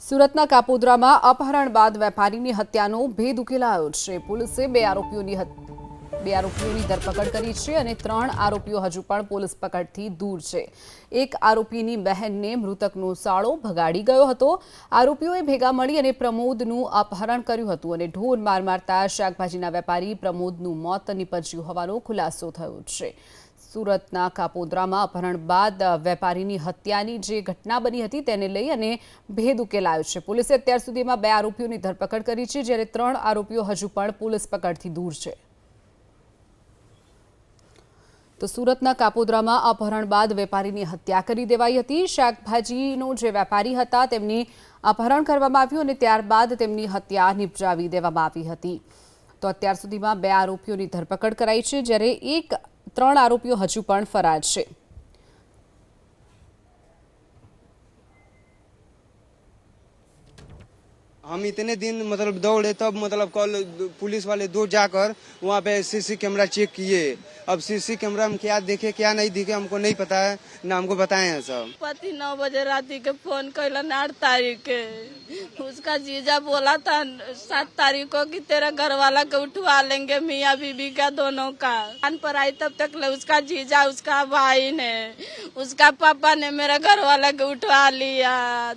સુરતના કાપોદ્રામાં અપહરણ બાદ વેપારીની હત્યાનો ભેદ ઉકેલાયો છે. પોલીસે બે આરોપીઓની બે આરોપીઓની ધરપકડ કરી છે અને ત્રણ આરોપીઓ હજુ પણ પોલીસ પકડથી દૂર છે. એક આરોપીની બહેનને મૃતકનો સાળો ભગાડી ગયો હતો. આરોપીઓએ ભેગા મળી અને પ્રમોદનું અપહરણ કર્યું હતું અને ઢોર માર મારતા શાકભાજીના વેપારી પ્રમોદનું મોત નીપજ્યું હોવાનો ખુલાસો થયો છે. સુરતના કાપોદ્રામાં અપહરણ બાદ વેપારીની હત્યાની જે ઘટના બની હતી તેને લઈ અને ભેદ ઉકેલાયો છે. પોલીસે અત્યાર સુધીમાં બે આરોપીઓની ધરપકડ કરી છે, જ્યારે ત્રણ આરોપીઓ હજુ પણ પોલીસ પકડથી દૂર છે. તો સુરતના કાપોદ્રામાં અપહરણ બાદ વેપારીની હત્યા કરી દેવાઈ હતી શાકભાજીનો જે વેપારી હતા તેમની અપહરણ કરવામાં આવ્યું અને ત્યારબાદ તેમની હત્યા નિપજાવી દેવામાં આવી હતી તો અત્યાર સુધીમાં બે આરોપીઓની ધરપકડ કરાઈ છે જ્યારે એક ત્રણ આરોપીઓ હજુ પણ ફરાર છે हम इतने दिन मतलब दौड़े तब मतलब कल पुलिस वाले दो जाकर वहाँ पे सीसी कैमरा चेक किए अब सीसी कैमरा में क्या देखे, क्या नहीं दिखे, हमको नहीं पता है, न हमको बताए हैं सब। पति नौ बजे रात के फ़ोन कैलन आठ तारीख के। उसका जीजा बोला था, सात तारीख को कि तेरा घर वाला को उठवा लेंगे, मियाँ बीबी का दोनों का। कान पर आई तब तक उसका जीजा, उसका भाई ने। उसका पापा ने मेरा घर वाला को उठवा लिया।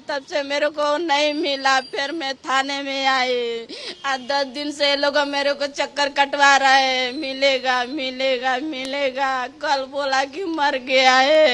तब से मेरे को नहीं मिला, फिर मैं थाने में आई। आज दस दिन से लोग मेरे को चक्कर कटवा रहे मिलेगा मिलेगा मिलेगा। कल बोला कि मर गया है।